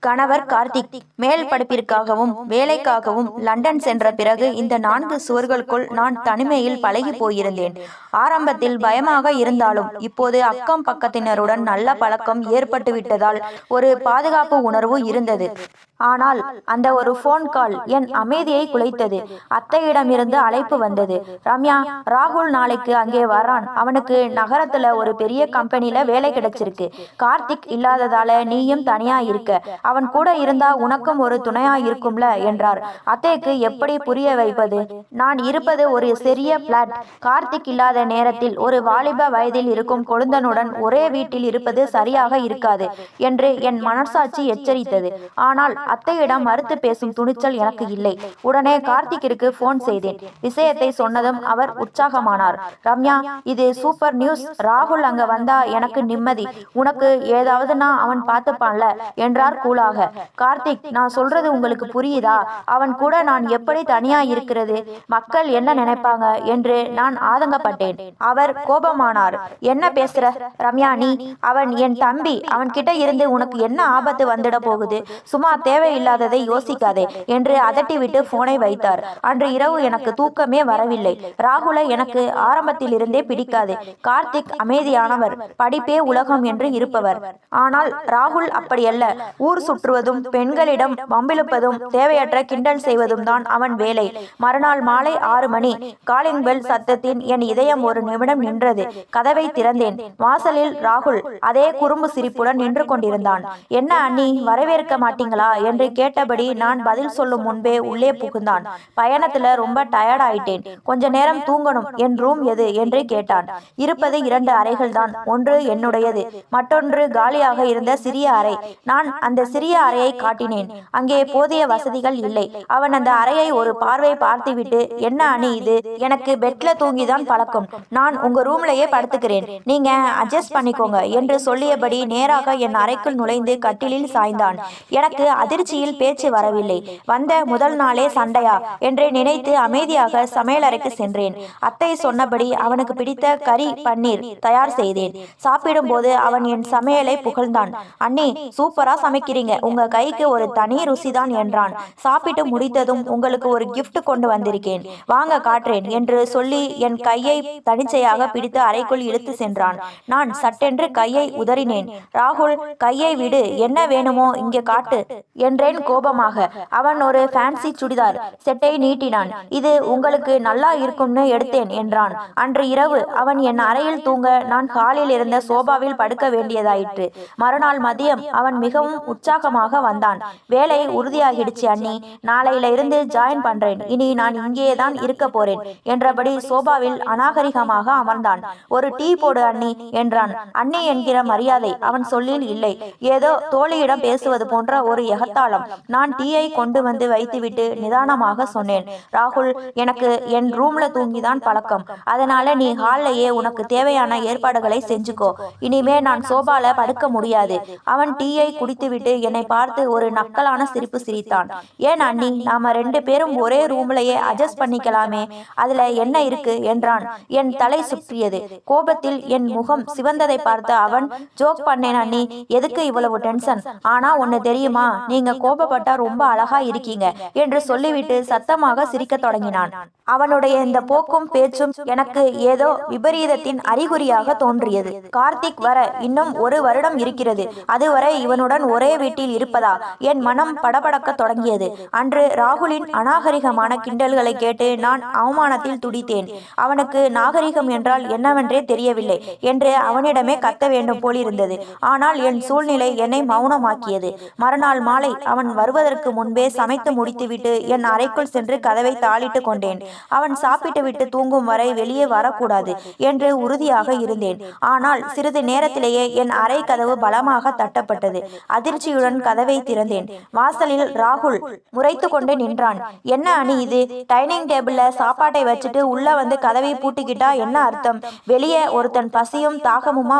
கணவர் கார்த்திக் மேல் படிப்பிற்காகவும் வேலைக்காகவும் லண்டன் சென்ற பிறகு இந்த நான்கு சுவர்களுக்குள் நான் தனிமையில் பழகி போயிருந்தேன். ஆரம்பத்தில் பயமாக இருந்தாலும் இப்போது அக்கம் பக்கத்தினருடன் நல்ல பழக்கம் ஏற்பட்டு விட்டதால் ஒரு பாதுகாப்பு உணர்வு இருந்தது. ஆனால் அந்த ஒரு ஃபோன் கால் என் அமைதியை குலைத்தது. அத்தையிடமிருந்து அழைப்பு வந்தது. ரம்யா ராகுல் நாளைக்கு அங்கே வரான். அவனுக்கு நகரத்துல ஒரு பெரிய கம்பெனில வேலை கிடைச்சிருக்கு. கார்த்திக் இல்லாததால நீயும் தனியா இருக்க. அவன் கூட இருந்தா உனக்கும் ஒரு துணையா இருக்கும்ல என்றார். அத்தைக்கு எப்படி புரிய வைப்பது? நான் இருப்பது ஒரு சிறிய பிளாட். கார்த்திக் இல்லாத நேரத்தில் ஒரு வாலிப வயதில் இருக்கும் கொழுந்தனுடன் ஒரே வீட்டில் இருப்பது சரியாக இருக்காது என்று என் மனசாட்சி எச்சரித்தது. ஆனால் அத்தையிடம் மறுத்து பேசும் துணிச்சல் எனக்கு இல்லை. உடனே கார்த்திக்கிற்கு போன் செய்தேன். விஷயத்தை சொன்னதும் அவர் உற்சாகமானார். ரம்யா இது சூப்பர் நியூஸ் ராகுல் அங்க வந்தா எனக்கு நிம்மதி. உனக்கு ஏதாவதுனா அவன் பார்த்துப்பான்ல என்றார் கூலாக கார்த்திக் நான் சொல்றது உங்களுக்கு புரியுதா? அவன் கூட நான் எப்படி தனியா இருக்கிறது? மக்கள் என்ன நினைப்பாங்க என்று நான் ஆதங்கப்பட்டேன். அவர் கோபமானார். என்ன பேசுற? ரம்யா நீ அவன் என் தம்பி. அவன் கிட்ட இருந்து உனக்கு என்ன ஆபத்து வந்துட போகுது? சும்மா தேவையில்லாததை யோசிக்காதே என்று அதட்டிவிட்டு போனை வைத்தார். அன்று இரவு எனக்கு தூக்கமே வரவில்லை. ராகுலை எனக்கு ஆரம்பத்தில் இருந்தே பிடிக்காது. கார்த்திக் அமைதியானவர். படிப்பே உலகம் என்று இருப்பவர். ஆனால் ராகுல் அப்படியல்ல. ஊர் சுற்றுவதும் பெண்களிடம் வம்பிழுப்பதும் தேவையற்ற கிண்டல் செய்வதும் தான் அவன் வேலை. மறுநாள் மாலை ஆறு மணி காலிங் பெல் சத்தத்தின் என் இதயம் ஒரு நிமிடம் நின்றது. கதவை திறந்தேன். வாசலில் ராகுல் அதே குறும்பு சிரிப்புடன் நின்று கொண்டிருந்தான். என்ன அண்ணி வரவேற்க மாட்டீங்களா? என்று கேட்டபடி நான் பதில் சொல்லும் முன்பே உள்ளே புகுந்தான். பயணத்துல ரொம்ப டயர்ட் ஆயிட்டேன். கொஞ்ச நேரம் தூங்கணும். என் ரூம் எது? என்று கேட்டான். இருப்பது இரண்டு அறைகள் தான் ஒன்று என்னுடையது. மற்றொன்று காலியாக இருந்த சிறிய அறை. நான் அந்த சிறிய அறையை காட்டினேன். அங்கே போதிய வசதிகள் இல்லை. அவன் அந்த அறையை ஒரு பார்வை பார்த்துவிட்டு என்ன அணி இது? எனக்கு பெட்ல தூங்கிதான் பழக்கம். நான் உங்க ரூம்லயே படுத்துக்கிறேன். நீங்க அட்ஜஸ்ட் பண்ணிக்கோங்க என்று சொல்லியபடி நேராக என் அறைக்குள் நுழைந்து கட்டிலில் சாய்ந்தான். எனக்கு அதிர்ச்சியில் பேச்சு வரவில்லை. வந்த முதல் நாளே சண்டையா என்று நினைத்து அமைதியாக சமையலறைக்கு சென்றேன். அத்தை சொன்னபடி அவனுக்கு பிடித்த கறி பன்னீர் தயார் செய்தேன். சாப்பிடும்போது அவன் என் சமையலை புகழ்ந்தான். அண்ணி சூப்பரா சமைக்கிறீங்க உங்க கைக்கு ஒரு தனி ருசிதான் என்றான். சாப்பிட்டு முடித்ததும் உங்களுக்கு ஒரு கிஃப்ட் கொண்டு வந்திருக்கேன். வாங்க காட்டுறேன் என்று சொல்லி என் கையை தனிச்சையாக பிடித்து அறைக்குள் இழுத்து சென்றான். நான் சட்டென்று கையை உதறினேன். ராகுல் கையை விடு. என்ன வேணுமோ இங்கே காட்டு என்றேன் கோபமாக. அவன் ஒரு ஃபேன்சி சுடிதார். செட்டை நீட்டினான். இது உங்களுக்கு நல்லா இருக்கும்னு எடுத்தேன் என்றான். அன்று இரவு அவன் என் அறையில் தூங்க நான் ஹாலில் இருந்த சோபாவில் படுக்க வேண்டியதாயிற்று. மறுநாள் மதியம் அவன் மிகவும் உற்சாகமாக வந்தான். வேலை உறுதியாகிடுச்சு அண்ணி. நாளையில இருந்து ஜாயின் பண்றேன். இனி நான் இங்கேயே தான் இருக்க போறேன் என்றபடி சோபாவில் அநாகரிகமாக அமர்ந்தான். ஒரு டீ போடு அண்ணி என்றான். அண்ணி என்கிற மரியாதை அவன் சொல்லில் இல்லை. ஏதோ தோழியிடம் பேசுவது போன்ற ஒரு எகத்தாளம். நான் டீயை கொண்டு வந்து வைத்துவிட்டு நிதானமாக சொன்னேன். ராகுல் எனக்கு என் ரூம்ல தூங்கிதான் பழக்கம். அதனால நீ ஹால்லையே உனக்கு தேவையான ஏற்பாடுகளை செஞ்சுக்கோ. இனிமே நான் சோபால படுக்க முடியாது. அவன் டீயை குடித்துவிட்டு என்னை பார்த்து ஒரு நக்கலான சிரிப்பு சிரித்தான். ஏன் அண்ணி நாம ரெண்டு பேரும் ஒரே ரூம்லயே அட்ஜஸ்ட் பண்ணிக்கலாமே? அதுல என்ன இருக்கு? என்றான். என் தலை சுற்றியது. கோபத்தில் என் முகம் சிவந்ததை பார்த்த அவன் ஜோக் பண்ணேன் அண்ணி எதுக்கு இவ்வளவு டென்ஷன் ஆனா ஒன்னு தெரியுமா? நீங்க கோபப்பட்டா ரொம்ப அழகா இருக்கீங்க என்று சொல்லிவிட்டு சத்தமாக சிரிக்க தொடங்கினான். அவனுடைய இந்த போக்கும் பேச்சும் எனக்கு ஏதோ விபரீதத்தின் அறிகுறியாக தோன்றியது. கார்த்திக் வர இன்னும் ஒரு வருடம் இருக்கிறது. அதுவரை இவனுடன் ஒரே வீட்டில் இருப்பதா? என் மனம் படபடக்க தொடங்கியது. அன்று ராகுலின் அநாகரிகமான கிண்டல்களை கேட்டு நான் அவமானத்தில் துடித்தேன். அவனுக்கு நாகரிகம் என்றால் என்னவென்றே தெரியவில்லை என்று அவனிடமே கத்த வேண்டும் போலிருந்தது. ஆனால் என் சூழ்நிலை என்னை மௌனமாக்கியது. மறுநாள் மாலை அவன் வருவதற்கு முன்பே சமைத்து முடித்துவிட்டு என் அறைக்குள் சென்று கதவை தாளிட்டு கொண்டேன். அவன் சாப்பிட்டு விட்டு தூங்கும் வரை வெளியே வரக்கூடாது என்று உறுதியாக இருந்தேன். ஆனால் சிறிது நேரத்திலேயே என் அறை கதவு பலமாக தட்டப்பட்டது. அதிர்ச்சியுடன் கதவை திறந்தேன். வாசலில் ராகுல் முறைத்து கொண்டு நின்றான். என்ன அணி இது? டைனிங் டேபிள்ல சாப்பாட்டை வச்சுட்டு உள்ள வந்து கதவை பூட்டிக்கிட்டா என்ன அர்த்தம்? வெளியே ஒருத்தன் பசியும் தாகமுமா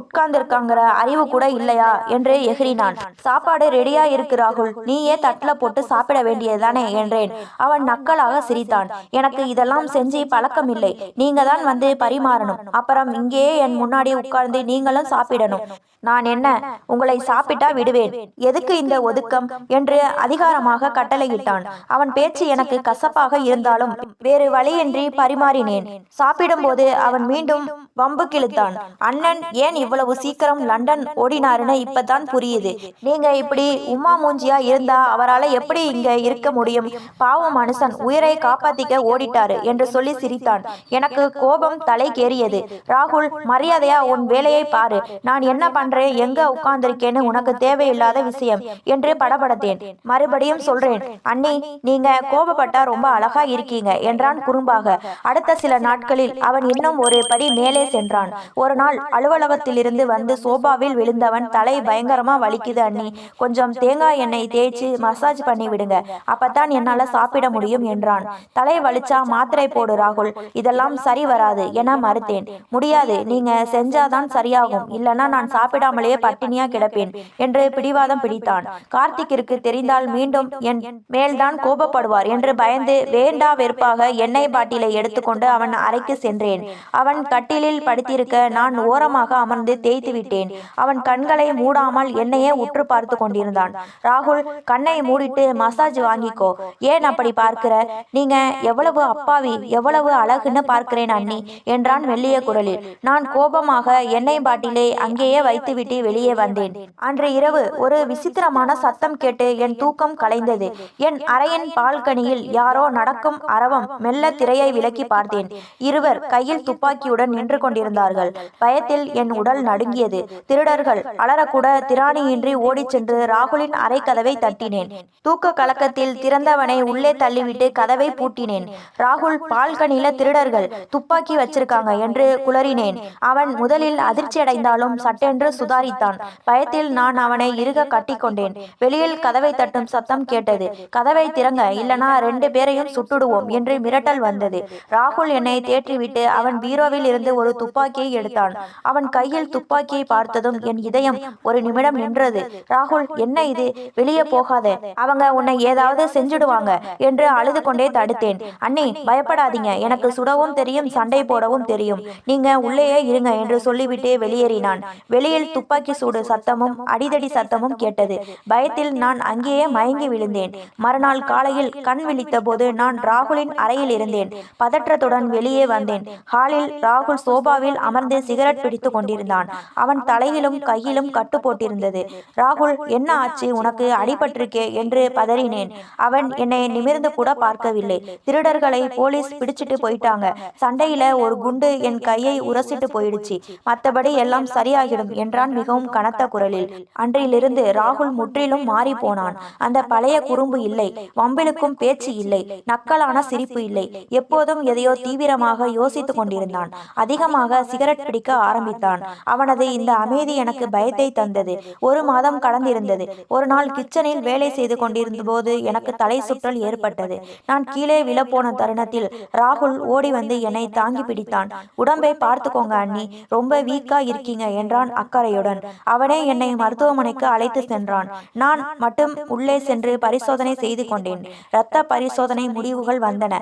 உட்கார்ந்திருக்காங்கிற அறிவு கூட இல்லையா என்று எகிறினான். சாப்பாடு ரெடியா இருக்கு ராகுல். நீயே தட்டுல போட்டு சாப்பிட வேண்டியதுதானே என்றேன். அவன் நக்கலாக சிரித்தான். எனக்கு இதெல்லாம் செஞ்சு பழக்கம் இல்லை நீங்க தான் வந்து பரிமாறணும். அப்புறம் இங்கேயே என் முன்னாடி உட்கார்ந்து நீங்களும் சாப்பிடணும். நான் என்ன உங்களை சாப்பிட்டா விடுவேன் எதுக்கு இந்த ஒதுக்கம்? என்று அதிகாரமாக கட்டளையிட்டான். அவன் பேச்சு எனக்கு கசப்பாக இருந்தாலும் வேறு வழியின்றி பரிமாறினேன். சாப்பிடும்போது அவன் மீண்டும் வம்பு கிழித்தான். அண்ணன் ஏன் இவ்வளவு சீக்கிரம் லண்டன் ஓடினாருன்னு இப்பதான் புரியுது. நீங்க இப்படி உமா மூஞ்சியா இருந்தா அவரால் எப்படி இங்க இருக்க முடியும்? பாவம் மனுஷன் உயிரை காப்பாத்திக்க ஓடிட்டாரு என்று சொல்லி சிரித்தான். எனக்கு கோபம் தலை கேறியது ராகுல் மரியாதையா உன் வேலையை பாரு. நான் என்ன பண்றேன்? எங்க உட்கார்ந்திருக்கேன்னு உனக்கு தேவையில்லாத முடியாத விஷயம் என்று படபடத்தேன். மறுபடியும் சொல்றேன் அண்ணி நீங்க கோபப்பட்டா ரொம்ப அழகா இருக்கீங்க என்றான் குறும்பாக. அடுத்த சில நாட்களில் அவன் இன்னும் ஒரு படி மேலே சென்றான். ஒரு நாள் அலுவலகத்திலிருந்து வந்து சோபாவில் விழுந்தவன் தலை பயங்கரமா வலிக்குது அண்ணி கொஞ்சம் தேங்காய் எண்ணெய் தேய்ச்சி மசாஜ் பண்ணி விடுங்க அப்பத்தான் என்னால சாப்பிட முடியும் என்றான். தலை வலிச்சா மாத்திரை போடு ராகுல் இதெல்லாம் சரி வராது என மறுத்தேன். முடியாது நீங்க செஞ்சாதான் சரியாகும் இல்லனா நான் சாப்பிடாமலேயே பட்டினியா கிடப்பேன் என்று பிடிவா பிடிவாதம் பிடித்தான். கார்த்திக்கிற்கு தெரிந்தால் மீண்டும் என் மேல்தான் கோபப்படுவார் என்று பயந்து வேண்டா வெறுப்பாக எண்ணெய் பாட்டிலை எடுத்துக்கொண்டு அவன் அறைக்கு சென்றேன். அவன் கட்டிலில் படுத்திருக்க நான் ஓரமாக அமர்ந்து தேய்த்து விட்டேன். அவன் கண்களை மூடாமல் என்னையே உற்று பார்த்து கொண்டிருந்தான். ராகுல் கண்ணை மூடிட்டு மசாஜ் வாங்கிக்கோ. ஏன் அப்படி பார்க்கிற? நீங்க எவ்வளவு அப்பாவி எவ்வளவு அழகுன்னு பார்க்கிறேன் அண்ணி என்றான் மெல்லிய குரலில். நான் கோபமாக எண்ணெய் பாட்டிலை அங்கேயே வைத்துவிட்டு வெளியே வந்தேன் அன்று இரவு ஒரு ஒரு விசித்திரமான சத்தம் கேட்டு என் தூக்கம் கலைந்தது. என் அறையின் பால்கனியில் யாரோ நடக்கும் அரவம் மெல்ல திரையை விலக்கி பார்த்தேன். இருவர் கையில் துப்பாக்கியுடன் நின்று கொண்டிருந்தார்கள். பயத்தில் என் உடல் நடுங்கியது. திருடர்கள் அலறக்கூட திராணியின்றி ஓடிச் சென்று ராகுலின் அறை கதவை தட்டினேன். தூக்க கலக்கத்தில் திறந்தவனை உள்ளே தள்ளிவிட்டு கதவை பூட்டினேன். ராகுல் பால்கனியில திருடர்கள் துப்பாக்கி வச்சிருக்காங்க என்று குளறினேன். அவன் முதலில் அதிர்ச்சியடைந்தாலும் சட்டென்று சுதாரித்தான். பயத்தில் நான் அவனை இருக இறுக கட்டிக்கொண்டேன். வெளியில் கதவை தட்டும் சத்தம் கேட்டது. கதவை திறங்க இல்லனா ரெண்டு பேரையும் சுட்டுடுவோம் என்று மிரட்டல் வந்தது. ராகுல் என்னை தேற்றிவிட்டு அவன் பீரோவில் இருந்து ஒரு துப்பாக்கியை எடுத்தான். அவன் கையில் துப்பாக்கியை பார்த்ததும் என் இதயம் ஒரு நிமிடம் நின்றது. ராகுல் என்ன இது? வெளியே போகாத. அவங்க உன்னை ஏதாவது செஞ்சுடுவாங்க என்று அழுது கொண்டே தடுத்தேன். அண்ணி பயப்படாதீங்க. எனக்கு சுடவும் தெரியும் சண்டை போடவும் தெரியும். நீங்க உள்ளேயே இருங்க என்று சொல்லிவிட்டு வெளியேறினான். வெளியில் துப்பாக்கி சூடு சத்தமும் அடிதடி சத்தமும் சத்தமும் கேட்டது. பயத்தில் நான் அங்கேயே மயங்கி விழுந்தேன். மறுநாள் காலையில் கண் விழித்த போது நான் ராகுலின் அறையில் இருந்தேன். பதற்றத்துடன் வெளியே வந்தேன். ஹாலில் ராகுல் சோபாவில் அமர்ந்து சிகரெட் பிடித்துக் கொண்டிருந்தான். அவன் தலையிலும் கையிலும் கட்டு போட்டிருந்தது. ராகுல் என்ன ஆச்சு? உனக்கு அடிபட்டிருக்கே? என்று பதறினேன். அவன் என்னை நிமிர்ந்து கூட பார்க்கவில்லை. திருடர்களை போலீஸ் பிடிச்சிட்டு போயிட்டாங்க. சண்டையில ஒரு குண்டு என் கையை உரசிட்டு போயிடுச்சு. மத்தபடி எல்லாம் சரியாகிடும் என்றான் மிகவும் கனத்த குரலில். அன்றிலிருந்து இருந்து ராகுல் முற்றிலும் மாறி போனான் அந்த பழைய குறும்பு இல்லை வம்பிலுக்கும் பேச்சு இல்லை நக்கலான சிரிப்பு இல்லை. எப்போதும் எதையோ தீவிரமாக யோசித்துக் கொண்டிருந்தான். அதிகமாக சிகரெட் பிடிக்க ஆரம்பித்தான். அவனது இந்த அமைதி எனக்கு பயத்தை தந்தது. ஒரு மாதம் கடந்திருந்தது. ஒரு நாள் கிச்சனில் வேலை செய்து கொண்டிருந்த போது எனக்கு தலை சுற்றல் ஏற்பட்டது. நான் கீழே விழப்போன தருணத்தில் ராகுல் ஓடி வந்து என்னை தாங்கி பிடித்தான். உடம்பை பார்த்துக்கோங்க அண்ணி. ரொம்ப வீக்கா இருக்கீங்க என்றான் அக்கறையுடன். அவனே என்னை மருத்துவமனைக்கு அழைத்து சென்றான். நான் மட்டும் உள்ளே சென்று பரிசோதனை செய்து கொண்டேன். இரத்த பரிசோதனை முடிவுகள் வந்தன.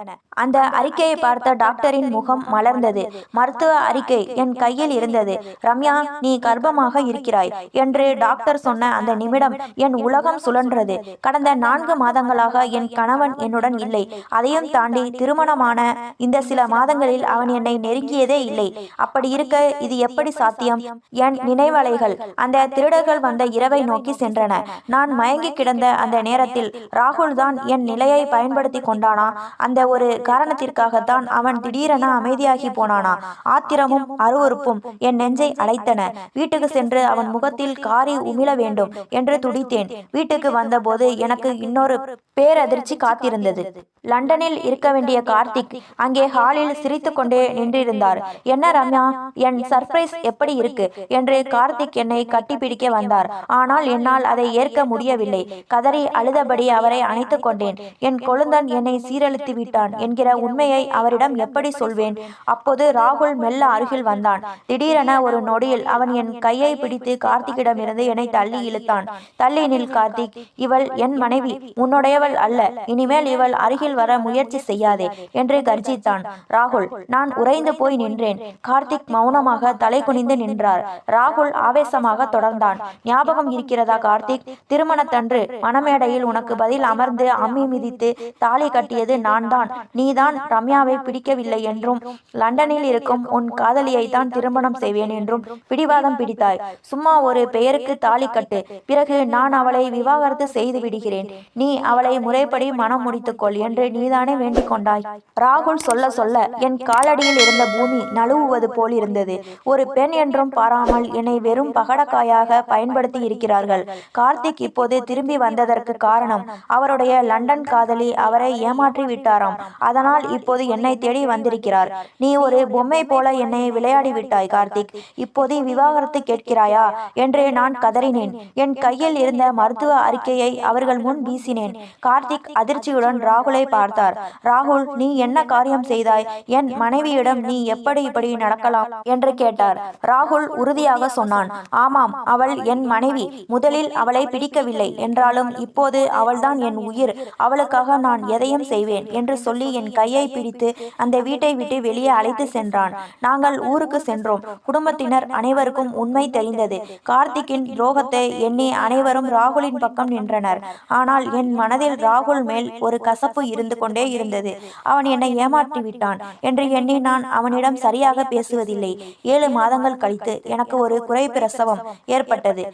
அந்த அறிக்கையை பார்த்த டாக்டரின் முகம் மலர்ந்தது. மருத்துவ அறிக்கை. என் கையில் இருந்தது. ரம்யா நீ கர்ப்பமாக இருக்கிறாய் என்று டாக்டர் சொன்ன அந்த நிமிடம் என் உலகம் சுழன்றது. கடந்த நான்கு மாதங்களாக என் கணவன் என்னுடன் இல்லை. அதையும் தாண்டி திருமணமான இந்த சில மாதங்களில் அவன் என்னை நெருங்கியதே இல்லை. அப்படி இருக்க இது எப்படி சாத்தியம்? என் நினைவலைகள். அந்த திருடர்கள் வந்த இரவை நோக்கி சென்றன. நான் மயங்கி கிடந்த அந்த நேரத்தில் ராகுல் தான் என் நிலையை பயன்படுத்தி கொண்டானா? அந்த ஒரு காரணத்திற்காகத்தான் அவன் திடீரென அமைதியாகி போனானா? ஆத்திரமும் அருவறுப்பும் என் நெஞ்சை அடைத்தன. வீட்டுக்கு சென்று அவன் முகத்தில் காரி உமிழ வேண்டும் என்று துடித்தேன். வீட்டுக்கு வந்தபோது எனக்கு இன்னொரு பேரதிர்ச்சி காத்திருந்தது. லண்டனில் இருக்க வேண்டிய கார்த்திக் அங்கே ஹாலில் சிரித்து கொண்டே நின்றிருந்தார். என்ன ரம்யா? என் சர்ப்ரைஸ் எப்படி இருக்கு? என்று கார்த்திக் என்னை கட்டிப்பிடிக்க வந்தார். ஆனால் ஆனால் என்னால் அதை ஏற்க முடியவில்லை. கதறி அழுதபடி அவரை அணைத்துக் கொண்டேன். என் கொழுந்தன் என்னை சீரழித்து விட்டான் என்கிற உண்மையை அவரிடம் எப்படி சொல்வேன்? அப்போது ராகுல் மெல்ல அருகில் வந்தான். திடீரென ஒரு நொடியில் அவன் என் கையை பிடித்து கார்த்திக்கிடமிருந்து என்னை தள்ளி இழுத்தான். தள்ளி நில் கார்த்திக். இவள் என் மனைவி. உன்னுடையவள் அல்ல. இனிமேல் இவள் அருகில் வர முயற்சி செய்யாதே என்று கர்ஜித்தான். ராகுல் நான் உறைந்து போய் நின்றேன். கார்த்திக் மௌனமாக தலை குனிந்து நின்றார். ராகுல் ஆவேசமாக தொடர்ந்தான். ஞாபகம் இருக்கிற இருக்கிறதா கார்த்திக்? திருமணத்தன்று மணமேடையில் உனக்கு பதில் அமர்ந்து அம்மி மிதித்து தாலி கட்டியது நான் தான் நீதான் ரம்யாவை பிடிக்கவில்லை என்றும் லண்டனில் இருக்கும் உன் காதலியை தான் திருமணம் செய்வேன் என்றும் பிடிவாதம் பிடித்தாய். சும்மா ஒரு பெயருக்கு தாலி கட்டு. பிறகு நான் அவளை விவாகரத்து செய்து விடுகிறேன். நீ அவளை முறைப்படி மனம் முடித்துக்கொள் என்று நீதானே வேண்டிக் கொண்டாய். ராகுல் சொல்ல சொல்ல என் காலடியில் இருந்த பூமி நழுவுவது போல் இருந்தது. ஒரு பெண் என்றும் பாராமல் என்னை வெறும் பகடக்காயாக பயன்படுத்தி இருக்கிறார் இருக்கிறார்கள் கார்த்திக் இப்போது திரும்பி வந்ததற்கு காரணம் அவருடைய லண்டன் காதலி அவரை ஏமாற்றி விட்டாராம் அதனால் இப்போது என்னை தேடி வந்திருக்கிறார். நீ ஒரு பொம்மை போல என்னை விளையாடி விட்டாய் கார்த்திக். இப்போது விவாகரத்து கேட்கிறாயா என்று நான் கதறினேன். என் கையில் இருந்த மருத்துவ அறிக்கையை அவர்கள் முன் வீசினேன். கார்த்திக் அதிர்ச்சியுடன் ராகுலை பார்த்தார். ராகுல் நீ என்ன காரியம் செய்தாய்? என் மனைவியிடம் நீ எப்படி இப்படி நடக்கலாம்? என்று கேட்டார். ராகுல் உறுதியாக சொன்னான். ஆமாம் அவள் என் மனைவி. முதலில் அவளை பிடிக்கவில்லை. என்றாலும் இப்போது அவள்தான் என் உயிர். அவளுக்காக நான் எதையும் செய்வேன் என்று சொல்லி என் கையை பிடித்து அந்த வீட்டை விட்டு வெளியே அழைத்து சென்றான். நாங்கள் ஊருக்கு சென்றோம். குடும்பத்தினர் அனைவருக்கும் உண்மை தெரிந்தது. கார்த்திக்கின் துரோகத்தை எண்ணி அனைவரும் ராகுலின் பக்கம் நின்றனர். ஆனால் என் மனதில் ராகுல் மேல் ஒரு கசப்பு இருந்து கொண்டே இருந்தது. அவன் என்னை ஏமாற்றி விட்டான் என்று எண்ணி நான் அவனிடம் சரியாக பேசுவதில்லை. ஏழு மாதங்கள் கழித்து எனக்கு ஒரு குறை பிரசவம் ஏற்பட்டது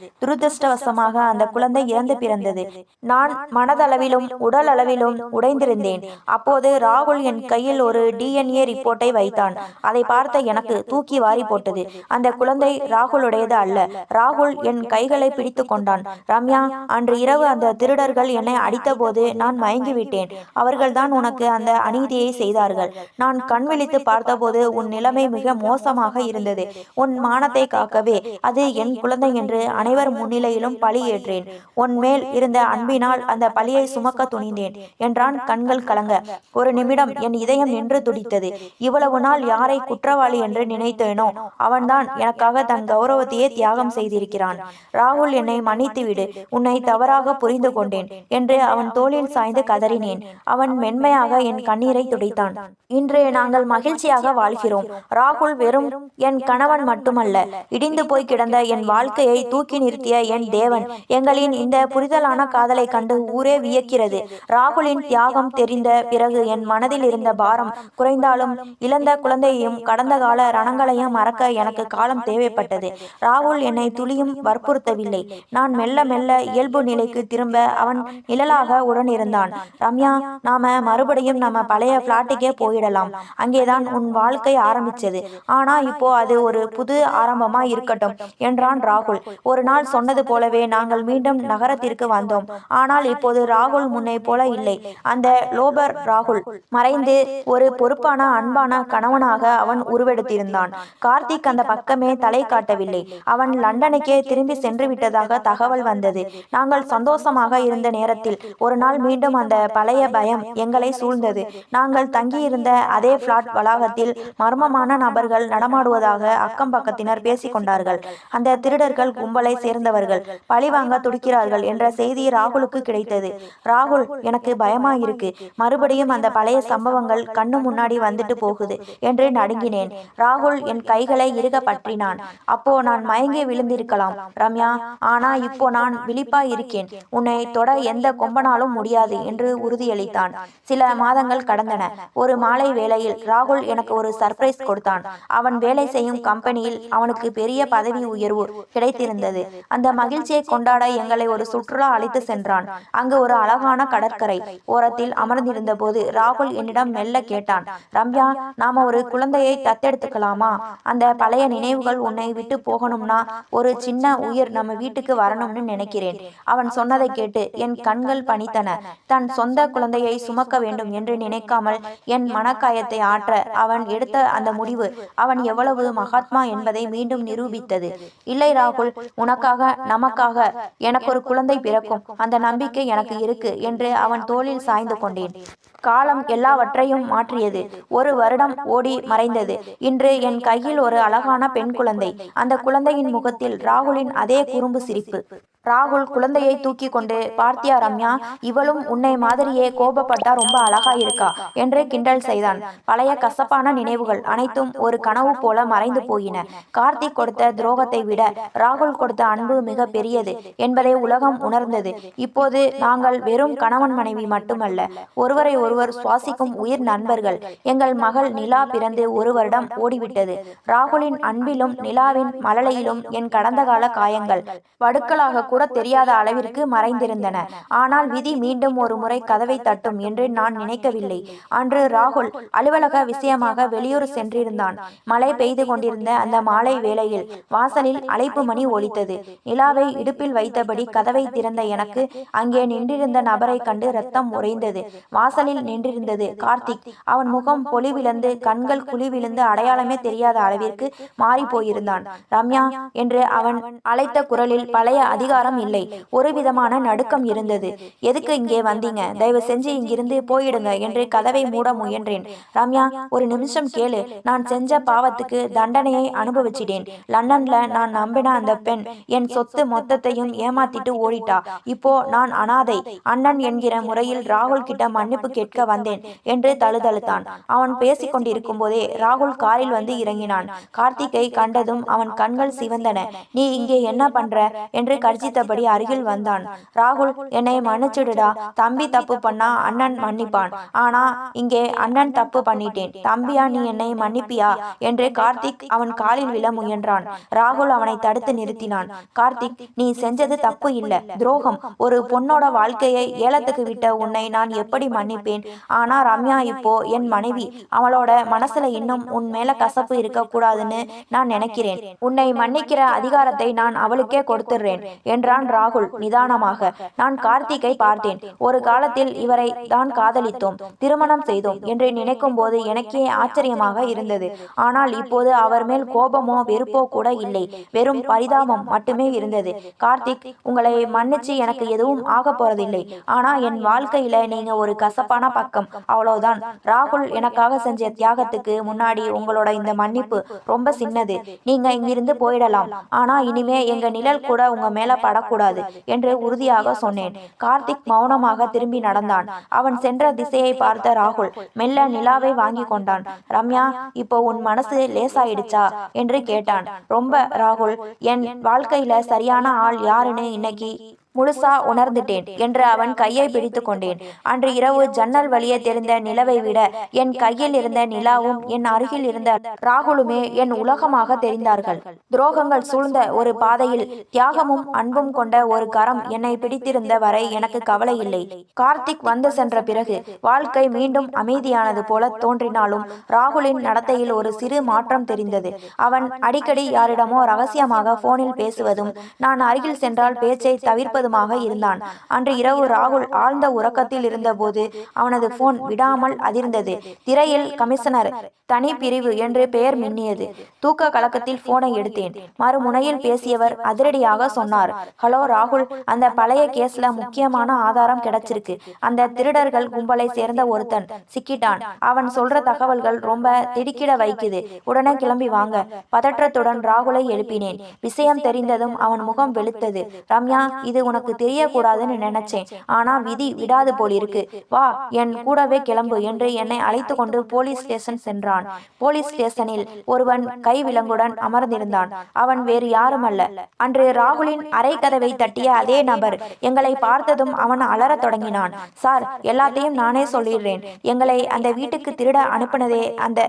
துரதிருஷ்டவசமாக அந்த குழந்தை இறந்து பிறந்தது. நான் மனதளவிலும் உடல் அளவிலும் உடைந்திருந்தேன். அப்போது ராகுல் என் கையில் ஒரு டிஎன்ஏ ரிப்போர்ட்டை வைத்தான். அதை பார்த்த எனக்கு தூக்கி வாரி போட்டது. அந்த குழந்தை ராகுலுடையது அல்ல. ராகுல் என் கைகளை பிடித்து கொண்டான். ரம்யா அன்று இரவு அந்த திருடர்கள் என்னை அடித்தபோது நான் மயங்கிவிட்டேன். அவர்கள்தான் உனக்கு அந்த அநீதியை செய்தார்கள். நான் கண் விழித்து பார்த்தபோது உன் நிலைமை மிக மோசமாக இருந்தது. உன் மானத்தை காக்கவே அது என் குழந்தை என்று அனைவர் முன்னிலையிலும் பழி ஏற்றேன். உன் மேல் இருந்த அன்பினால் அந்த பழியை சுமக்க துணிந்தேன் என்றான் கண்கள் கலங்க. ஒரு நிமிடம் என் இதயம் நின்று துடித்தது. இவ்வளவு நாள் யாரை குற்றவாளி என்று நினைத்தேனோ அவன்தான் எனக்காக தன் கௌரவத்தையே தியாகம் செய்திருக்கிறான். ராகுல் என்னை மன்னித்து விடு உன்னை தவறாக புரிந்து கொண்டேன் என்று அவன் தோளில் சாய்ந்து கதறினேன். அவன் மென்மையாக என் கண்ணீரை துடைத்தான். இன்று நாங்கள் மகிழ்ச்சியாக வாழ்கிறோம். ராகுல் வெறும் என் கணவன் மட்டுமல்ல இடிந்து போய் கிடந்த என் வாழ்க்கையை தூக்கி நிறுத்திய என் தேவன். எங்களின் இந்த புரிதலான காதலை கண்டு ஊரே வியக்கிறது. ராகுலின் தியாகம் தெரிந்த பிறகு என் மனதில் இருந்த பாரம் குறைந்தாலும் இழந்த குழந்தையையும் கடந்த கால ரணங்களையும் மறக்க எனக்கு காலம் தேவைப்பட்டது. ராகுல் என்னை துளியும் வற்புறுத்தவில்லை. நான் மெல்ல மெல்ல இயல்பு நிலைக்கு திரும்ப அவன் நிழலாக உடன் இருந்தான் ரம்யா நாம மறுபடியும் நம்ம பழைய பிளாட்டுக்கே போயிடலாம். அங்கேதான் உன் வாழ்க்கை ஆரம்பிச்சது. ஆனா இப்போ அது ஒரு புது ஆரம்பமா இருக்கட்டும் என்றான் ராகுல். ஒரு நாள் சொன்னது போலவே நாங்கள் மீண்டும் நகரத்திற்கு வந்தோம். ஆனால் இப்போது ராகுல் முன்னை போல இல்லை. அந்த லோபர் ராகுல் மறைந்து ஒரு பொறுப்பான அன்பான கணவனாக அவன் உருவெடுத்திருந்தான். கார்த்திக் அந்த பக்கமே தலை காட்டவில்லை. அவன் லண்டனுக்கே திரும்பி சென்று விட்டதாக தகவல் வந்தது. நாங்கள் சந்தோஷமாக இருந்த நேரத்தில் ஒரு நாள் மீண்டும் அந்த பழைய பயம் எங்களை சூழ்ந்தது. நாங்கள் தங்கியிருந்த அதே பிளாட் வளாகத்தில் மர்மமான நபர்கள் நடமாடுவதாக அக்கம் பக்கத்தினர் பேசிக்கொண்டார்கள் அந்த திருடர்கள் கும்பலை சேர்ந்தவர்கள். பழிவாங்க துடிக்கிறார்கள் என்ற செய்தி ராகுலுக்கு கிடைத்தது. ராகுல் எனக்கு பயமா இருக்கு மறுபடியும் அந்த பழைய சம்பவங்கள் கண்ணு முன்னாடி வந்துட்டு போகுது என்று நடுங்கினேன். ராகுல் என் கைகளை இருக பற்றினான். அப்போ நான் மயங்கி விழுந்திருக்கலாம். ரம்யா ஆனா இப்போ நான் விழிப்பா இருக்கேன். உன்னை தொட எந்த கொம்பனாலும் முடியாது என்று உறுதியளித்தான். சில மாதங்கள் கடந்தன. ஒரு மாலை வேளையில் ராகுல் எனக்கு ஒரு சர்ப்ரைஸ் கொடுத்தான். அவன் வேலை செய்யும் கம்பெனியில் அவனுக்கு பெரிய பதவி உயர்வு கிடைத்திருந்தது. அந்த மகிழ்ச்சியை கொண்டாட எங்களை ஒரு சுற்றுலா அழைத்து சென்றான். அங்கு ஒரு அழகான கடற்கரை ஓரத்தில் அமர்ந்திருந்த போது ராகுல் என்னிடம் மெல்ல கேட்டான் ரம்யா நாம ஒரு குழந்தையை தத்தெடுத்துக்கலாமா? அந்த பழைய நினைவுகள் உன்னை விட்டு போகணும்னா ஒரு சின்ன உயிர் நம்ம வீட்டுக்கு வரணும்னு நினைக்கிறேன். அவன் சொன்னதை கேட்டு என் கண்கள் பணித்தன. தன் சொந்த குழந்தையை சுமக்க வேண்டும் என்று நினைக்காமல் என் மனக்காயத்தை ஆற்ற அவன் எடுத்த அந்த முடிவு அவன் எவ்வளவு மகாத்மா என்பதை மீண்டும் நிரூபித்தது. இல்லை ராகுல் உனக்காக நமக்காக எனக்கு ஒரு குழந்தை பிறக்கும். அந்த நம்பிக்கை எனக்கு இருக்கு என்று அவன் தோளில் சாய்ந்து கொண்டேன். காலம் எல்லாவற்றையும் மாற்றியது. ஒரு வருடம் ஓடி மறைந்தது. இன்று என் கையில் ஒரு அழகான பெண் குழந்தை. அந்த குழந்தையின் முகத்தில் ராகுலின் அதே குறும்பு சிரிப்பு. ராகுல் குழந்தையை தூக்கி கொண்டு பார்த்தியா ரம்யா இவளும் உன்னை மாதிரியே கோபப்பட்டா ரொம்ப அழகா இருக்கா? என்று கிண்டல் செய்தான். பழைய கசப்பான நினைவுகள் அனைத்தும் ஒரு கனவு போல மறைந்து போயின. கார்த்திக் கொடுத்த துரோகத்தை விட ராகுல் கொடுத்த அன்பு மிக பெரியது என்பதை உலகம் உணர்ந்தது. இப்போது நாங்கள் வெறும் கணவன் மனைவி மட்டுமல்ல ஒருவரை ஒருவர் சுவாசிக்கும் உயிர் நண்பர்கள். எங்கள் மகள் நிலா பிறந்து ஒரு வருடம் ஓடிவிட்டது. ராகுலின் அன்பிலும் நிலாவின் மழலையிலும் என் கடந்த கால காயங்கள். வடுக்களாக கூட தெரியாத அளவிற்கு மறைந்திருந்தன. ஆனால் விதி மீண்டும் ஒரு முறை கதவை தட்டும் என்று நான் நினைக்கவில்லை. அன்று ராகுல் அலுவலக விஷயமாக வெளியூர் சென்றிருந்தான். மழை பெய்து கொண்டிருந்த அந்த மாலை வேளையில் வாசலில் அழைப்பு மணி ஒலித்தது. நிலாவை இடுப்பில் வைத்தபடி கதவை திறந்த எனக்கு அங்கே நின்றிருந்த நபரை கண்டு ரத்தம் உறைந்தது. வாசலில் நின்றிருந்தது கார்த்திக். அவன் முகம் பொலிவிழந்து கண்கள் குழிவிழுந்து அடையாளமே தெரியாத அளவிற்கு மாறி போயிருந்தான் ரம்யா என்று அவன் அழைத்த குரலில் பழைய அதிகாரம் இல்லை. ஒரு விதமான நடுக்கம் இருந்தது. எதுக்கு இங்கே வந்தீங்க? தயவு செஞ்சு இங்கிருந்து போயிடுங்க என்று கதவை மூட முயன்றேன். ரம்யா ஒரு நிமிஷம் கேளு. நான் செஞ்ச பாவத்துக்கு தண்டனையை அனுபவிச்சிட்டேன். லண்டன்ல நான் நம்பின அந்த பெண் என் சொத்து மொத்தத்தையும் ஏமாத்திட்டு ஓடிட்டா. இப்போ நான் அனாதை. அண்ணன் என்கிற முறையில் ராகுல் கிட்ட மன்னிப்பு கேட்க வந்தேன் என்று தழுதழுத்தான். அவன் பேசிக் கொண்டிருக்கும் போதே ராகுல் காரில் வந்து இறங்கினான். கார்த்திகை கண்டதும் அவன் கண்கள் சிவந்தன. நீ இங்கே என்ன பண்ற? என்று கர்ஜித் நினைத்தபடி அருகில் வந்தான். ராகுல் என்னை மன்னிச்சிடுடா. தம்பி தப்பு பண்ணா அண்ணன் மன்னிப்பான். ஆனா இங்கே அண்ணன் தப்பு பண்ணிட்டேன். தம்பியா நீ என்னை மன்னிப்பியா? என்று கார்த்திக் அவன் காலில் விழ முயன்றான். ராகுல் அவனை தடுத்து நிறுத்தினான். கார்த்திக் நீ செஞ்சது தப்பு இல்ல. துரோகம். ஒரு பொண்ணோட வாழ்க்கையை ஏலத்துக்கு விட்ட உன்னை நான் எப்படி மன்னிப்பேன்? ஆனா ரம்யா இப்போ என் மனைவி. அவளோட மனசுல இன்னும் உன் மேல கசப்பு இருக்க கூடாதுன்னு நான் நினைக்கிறேன். உன்னை மன்னிக்கிற அதிகாரத்தை நான் அவளுக்கே கொடுத்துடுறேன் என்றான் ராகுல். நிதானமாக நான் கார்த்திகை பார்த்தேன். ஒரு காலத்தில் இவரை தான் காதலித்தோம். திருமணம் செய்தோம் என்று நினைக்கும் போது எனக்கே ஆச்சரியமாக இருந்தது. ஆனால் இப்போது அவர் மேல் கோபமோ வெறுப்போ கூட இல்லை. வெறும் பரிதாபம் மட்டுமே இருந்தது. கார்த்திக் உங்களை மன்னிச்சு எனக்கு எதுவும் ஆக போறதில்லை. ஆனா என் வாழ்க்கையில நீங்க ஒரு கசப்பான பக்கம். அவ்வளவுதான். ராகுல் எனக்காக செஞ்ச தியாகத்துக்கு முன்னாடி உங்களோட இந்த மன்னிப்பு ரொம்ப சின்னது. நீங்க இங்கிருந்து போயிடலாம். ஆனா இனிமே எங்க நிழல் கூட உங்க மேல படக்கூடாது என்று உறுதியாக சொன்னேன். கார்த்திக் மௌனமாக திரும்பி நடந்தான். அவன் சென்ற திசையை பார்த்த ராகுல் மெல்ல நிலாவை வாங்கி கொண்டான். ரம்யா இப்போ உன் மனசு லேசாயிடுச்சா? என்று கேட்டான். ரொம்ப ராகுல் என் வாழ்க்கையில சரியான ஆள் யாருன்னு இன்னைக்கு முழுசா உணர்ந்துட்டேன் என்று அவன் கையை பிடித்து கொண்டேன். அன்று இரவு ஜன்னல் வழியே தெரிந்த நிலவை விட என் கையில் இருந்த நிலாவும் என் அருகில் இருந்த ராகுலுமே என் உலகமாக தெரிந்தார்கள். துரோகங்கள் சூழ்ந்த ஒரு பாதையில் தியாகமும் அன்பும் கொண்ட ஒரு கரம் என்னை பிடித்திருந்த வரை எனக்கு கவலை இல்லை. கார்த்திக் வந்து சென்ற பிறகு வாழ்க்கை மீண்டும் அமைதியானது போல தோன்றினாலும் ராகுலின் நடத்தையில் ஒரு சிறு மாற்றம் தெரிந்தது. அவன் அடிக்கடி யாரிடமோ ரகசியமாக போனில் பேசுவதும் நான் அருகில் சென்றால் பேச்சை தவிர்ப்பது முழுவதுமாக இருந்தான். அன்று இரவு ராகுல் ஆழ்ந்த உறக்கத்தில் இருந்தபோது அவனது போன் விடாமல் அதிர்ந்தது. திரையில் கமிஷனர் தனி பிரிவு என்று பெயர் மின்னியது. தூக்க கலக்கத்தில் போனை எடுத்தேன். மறுமுனையில் பேசியவர் அதிரடியாக சொன்னார். ஹலோ ராகுல் அந்த பழைய கேஸ்ல முக்கியமான ஆதாரம் கிடைச்சிருக்கு. அந்த திருடர்கள் கும்பலை சேர்ந்த ஒருத்தன் சிக்கிட்டான். அவன் சொல்ற தகவல்கள் ரொம்ப திடுக்கிட வைக்குது. உடனே கிளம்பி வாங்க. பதற்றத்துடன் ராகுலை எழுப்பினேன். விஷயம் தெரிந்ததும் அவன் முகம் வெளுத்தது ரம்யா இது உனக்கு தெரியக்கூடாதுன்னு நினைச்சேன். ஆனா விதி விடாது போலிருக்கு. வா என் கூடவே கிளம்பு என்று என்னை அழைத்து கொண்டு போலீஸ் ஸ்டேஷன் சென்றான். போலீஸ் ஸ்டேஷனில் ஒருவன் கை விலங்குடன் அமர்ந்திருந்தான். அவன் வேறு யாரும் அல்ல அன்று ராகுலின் அரை கதவை தட்டிய அதே நபர் எங்களை பார்த்ததும் அவன் அலறத் தொடங்கினான். சார் எல்லாத்தையும் நானே சொல்லிடுறேன். எங்களை அந்த வீட்டுக்கு திருட அனுப்பினதே அந்த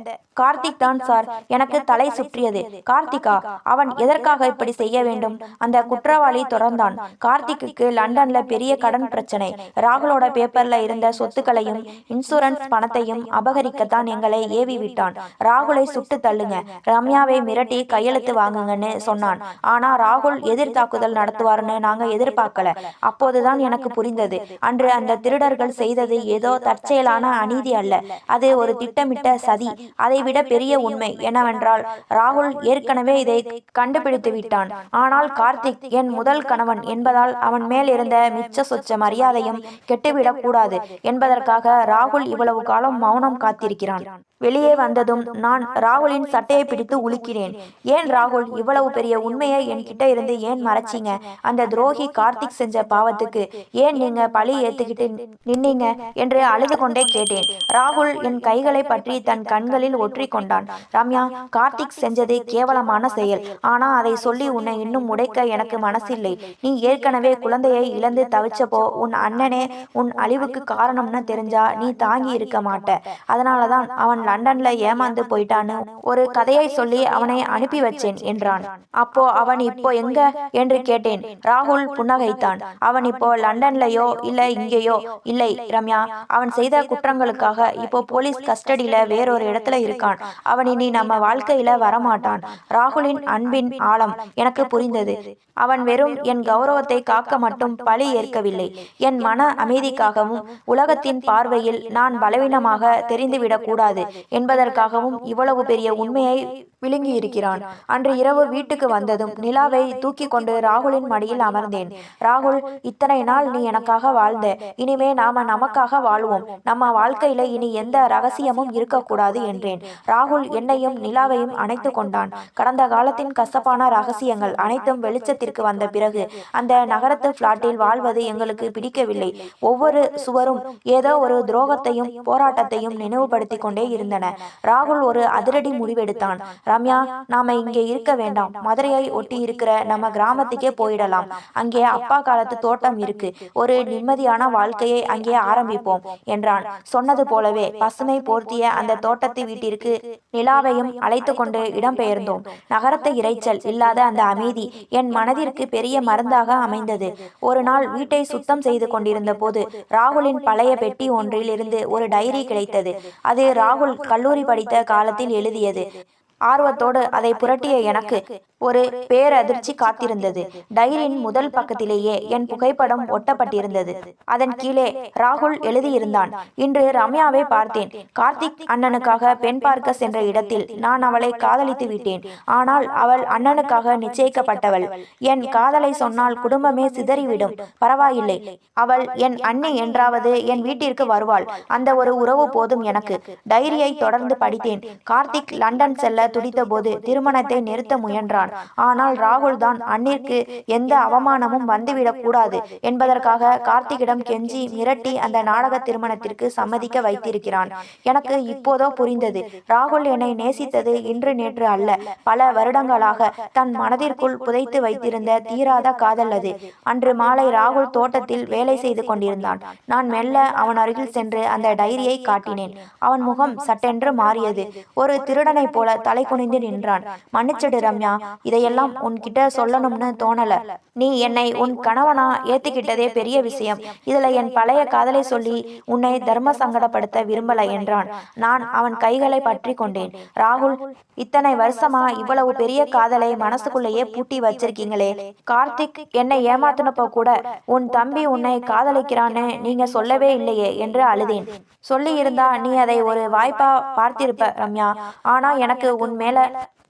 கார்த்திக் தான் சார். எனக்கு தலை சுற்றியது. கார்த்திகா அவன் எதற்காக இப்படி செய்ய வேண்டும்? அந்த குற்றவாளி தொடர்ந்தான். கார்த்திக் கார்த்திக்கு லண்டன்ல பெரிய கடன் பிரச்சனை. ராகுலோட பேப்பர்ல இருந்த சொத்துக்களையும் இன்சூரன்ஸ் பணத்தையும் அபகரிக்கத்தான் எங்களை ஏவி விட்டான். ராகுலை சுட்டு தள்ளுங்க. ரம்யாவை மிரட்டி கையெழுத்து வாங்குங்கன்னு சொன்னான். ஆனா ராகுல் எதிர் தாக்குதல் நடத்துவார்னு நாங்க எதிர்பார்க்கல. அப்போதுதான் எனக்கு புரிந்தது. அன்று அந்த திருடர்கள் செய்தது ஏதோ தற்செயலான அநீதி அல்ல. அது ஒரு திட்டமிட்ட சதி. அதை விட பெரிய உண்மை என்னவென்றால் ராகுல் ஏற்கனவே இதை கண்டுபிடித்து விட்டான் ஆனால் கார்த்திக் என் முதல் கணவன் என்பதால் அவன் மேல் இருந்த மிச்ச சொச்ச மரியாதையும் கெட்டுவிடக் கூடாது என்பதற்காக ராகுல் இவ்வளவு காலம் மௌனம் காத்திருக்கிறான். வெளியே வந்ததும் நான் ராகுலின் சட்டையை பிடித்து உலுக்கினேன் ஏன் ராகுல் இவ்வளவு பெரிய உண்மையை என்கிட்ட இருந்து ஏன் மறைச்சீங்க? அந்த துரோகி கார்த்திக் செஞ்ச பாவத்துக்கு ஏன் நீங்க பழி ஏத்துக்கிட்டு நின்னீங்க என்று அழுது கொண்டே கேட்டேன். ராகுல் என் கைகளை பற்றி தன் கண்களில் ஒற்றி கொண்டான் ரம்யா கார்த்திக் செஞ்சது கேவலமான செயல். ஆனா அதை சொல்லி உன்னை இன்னும் உடைக்க எனக்கு மனசில்லை. நீ ஏற்கனவே குழந்தையை இழந்து தவிச்சப்போ உன் அண்ணனே உன் அழிவுக்கு காரணம்னு தெரிஞ்சா நீ தாங்கி இருக்க மாட்ட. அதனாலதான் அவன் லண்டன்ல ஏமாந்து போயிட்டான்னு ஒரு கதையை சொல்லி அவனை அனுப்பி வச்சேன் என்றான். அப்போ அவன் இப்போ எங்க என்று கேட்டேன். ராகுல் புன்னகைத்தான். அவன் இப்போ லண்டன்லயோ இல்ல இங்கேயோ இல்லை ரம்யா. அவன் செய்த குற்றங்களுக்காக இப்போ போலீஸ் கஸ்டடியில வேறொரு இடத்துல இருக்கான். அவன் இனி நம்ம வாழ்க்கையில வரமாட்டான். ராகுலின் அன்பின் ஆழம் எனக்கு புரிந்தது. அவன் வெறும் என் கௌரவத்தை காக்க மட்டும் பழி ஏற்கவில்லை. என் மன அமைதிக்காகவும் உலகத்தின் பார்வையில் நான் பலவீனமாக தெரிந்துவிடக் கூடாது என்பதற்காகவும் இவ்வளவு பெரிய உண்மையை விழுங்கி இருக்கிறான் அன்று இரவு வீட்டுக்கு வந்ததும் நிலாவை தூக்கி கொண்டு ராகுலின் மடியில் அமர்ந்தேன். ராகுல் இத்தனை நாள் நீ எனக்காக வாழ்ந்த. இனிமே நாம நமக்காக வாழ்வோம். நம்ம வாழ்க்கையில இனி எந்த ரகசியமும் இருக்கக்கூடாது என்றேன். ராகுல் என்னையும் நிலாவையும் அணைத்து கொண்டான். கடந்த காலத்தின் கசப்பான ரகசியங்கள் அனைத்தும் வெளிச்சத்திற்கு வந்த பிறகு அந்த நகரத்து பிளாட்டில் வாழ்வது எங்களுக்கு பிடிக்கவில்லை. ஒவ்வொரு சுவரும் ஏதோ ஒரு துரோகத்தையும் போராட்டத்தையும் நினைவுபடுத்திக் கொண்டே இருந்தன ராகுல் ஒரு அதிரடி முடிவெடுத்தான். ரம்யா நாம இங்கே இருக்க வேண்டாம். மதுரையை ஒட்டி இருக்கிற நம்ம கிராமத்துக்கே போயிடலாம். அங்கே அப்பா காலத்து தோட்டம் இருக்கு. ஒரு நிம்மதியான வாழ்க்கையை அங்கே ஆரம்பிப்போம் என்றான். சொன்னது போலவே பசுமை போர்த்திய அந்த தோட்டத்து வீட்டிற்கு நிலாவையும் அழைத்து கொண்டு இடம்பெயர்ந்தோம். நகரத்து இறைச்சல் இல்லாத அந்த அமைதி என் மனதிற்கு பெரிய மருந்தாக அமைந்தது. ஒரு நாள் வீட்டை சுத்தம் செய்து கொண்டிருந்த போது ராகுலின் பழைய பெட்டி ஒன்றில் இருந்து ஒரு டைரி கிடைத்தது. அது ராகுல் கல்லூரி படித்த காலத்தில் எழுதியது. ஆர்வத்தோடு அதை புரட்டிய எனக்கு ஒரு பேரதிர்ச்சி காத்திருந்தது. டைரியின் முதல் பக்கத்திலேயே என் புகைப்படம் ஒட்டப்பட்டிருந்தது. அதன் கீழே ராகுல் எழுதியிருந்தான். இன்று ரம்யாவை பார்த்தேன். கார்த்திக் அண்ணனுக்காக பெண் பார்க்க சென்ற இடத்தில் நான் அவளை காதலித்து விட்டேன். ஆனால் அவள் அண்ணனுக்காக நிச்சயிக்கப்பட்டவள். என் காதலை சொன்னால் குடும்பமே சிதறிவிடும். பரவாயில்லை. அவள் என் அண்ணி என்றாவது என் வீட்டிற்கு வருவாள். அந்த ஒரு உறவு போதும் எனக்கு. டைரியை தொடர்ந்து படித்தேன். கார்த்திக் லண்டன் செல்ல துடித்த போது திருமணத்தை நிறுத்த முயன்றான். ஆனால் ராகுல் தான் அண்ணிற்கு எந்த அவமானமும் வந்துவிடக் கூடாது என்பதற்காக கார்த்திகிடம் கெஞ்சி மிரட்டி அந்த நாடக திருமணத்திற்கு சம்மதிக்க வைத்திருக்கிறான். எனக்கு இப்போதோ புரிந்தது. ராகுல் என்னை நேசித்தது இன்று நேற்று அல்ல. பல வருடங்களாக தன் மனதிற்குள் புதைத்து வைத்திருந்த தீராத காதல் அது. அன்று மாலை ராகுல் தோட்டத்தில் வேலை செய்து கொண்டிருந்தான். நான் மெல்ல அவன் அருகில் சென்று அந்த டைரியை காட்டினேன். அவன் முகம் சட்டென்று மாறியது. ஒரு திருடனைப் போல தலை குனிந்து நின்றான். மன்னிச்சிடு ரம்யா இதையெல்லாம் உன்கிட்ட சொல்லணும்னு தோணல. நீ என்னை உன் கணவனா ஏத்துக்கிட்டதே பெரிய விஷயம். இதுல என் பழைய காதலை சொல்லி உன்னை தர்ம சங்கடப்படுத்த விரும்பல என்றான். நான் அவன் கைகளை பற்றி கொண்டேன். ராகுல் இத்தனை வருஷமா இவ்வளவு பெரிய காதலை மனசுக்குள்ளேயே பூட்டி வச்சிருக்கீங்களே. கார்த்திக் என்னை ஏமாத்தினப்போ கூட உன் தம்பி உன்னை காதலிக்கிறான்னு நீங்க சொல்லவே இல்லையே என்று அழுதேன். சொல்லி இருந்தா நீ அதை ஒரு வாய்ப்பா பார்த்திருப்ப ரம்யா. ஆனா எனக்கு உன் மேல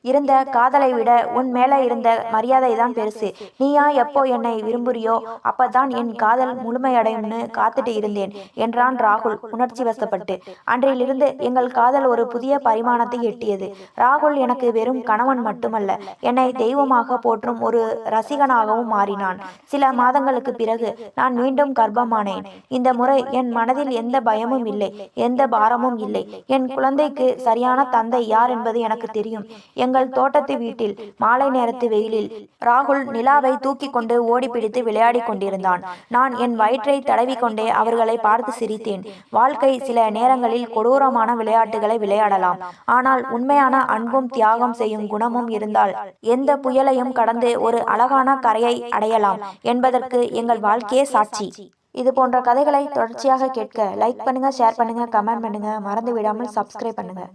இருந்த காதலை விட உன் மேல இருந்த மரியாதை தான் பெருசு. நீயா எப்போ என்னை விரும்புறியோ அப்பதான் என் காதல் முழுமையடையும்னு காத்துட்டு இருந்தேன் என்றான் ராகுல் உணர்ச்சி வசப்பட்டு. அன்றிலிருந்து எங்கள் காதல் ஒரு புதிய பரிமாணத்தை எட்டியது. ராகுல் எனக்கு வெறும் கணவன் மட்டுமல்ல என்னை தெய்வமாக போற்றும் ஒரு ரசிகனாகவும் மாறினான். சில மாதங்களுக்கு பிறகு நான் மீண்டும் கர்ப்பமானேன். இந்த முறை என் மனதில் எந்த பயமும் இல்லை எந்த பாரமும் இல்லை. என் குழந்தைக்கு சரியான தந்தை யார் என்பது எனக்கு தெரியும். எங்கள் தோட்டத்து வீட்டில் மாலை நேரத்து வெயிலில் ராகுல் நிலாவை தூக்கி கொண்டு ஓடி பிடித்து விளையாடி கொண்டிருந்தான். நான் என் வயிற்றை தடவிக்கொண்டே அவர்களை பார்த்து சிரித்தேன். வாழ்க்கை சில நேரங்களில் கொடூரமான விளையாட்டுகளை விளையாடலாம். ஆனால் உண்மையான அன்பும் தியாகம் செய்யும் குணமும் இருந்தால் எந்த புயலையும் கடந்து ஒரு அழகான கரையை அடையலாம். என்பதற்கு எங்கள் வாழ்க்கையே சாட்சி. இது போன்ற கதைகளை தொடர்ச்சியாக கேட்க லைக் பண்ணுங்க ஷேர் பண்ணுங்க கமெண்ட் பண்ணுங்க. மறந்து விடாமல் சப்ஸ்கிரைப் பண்ணுங்க.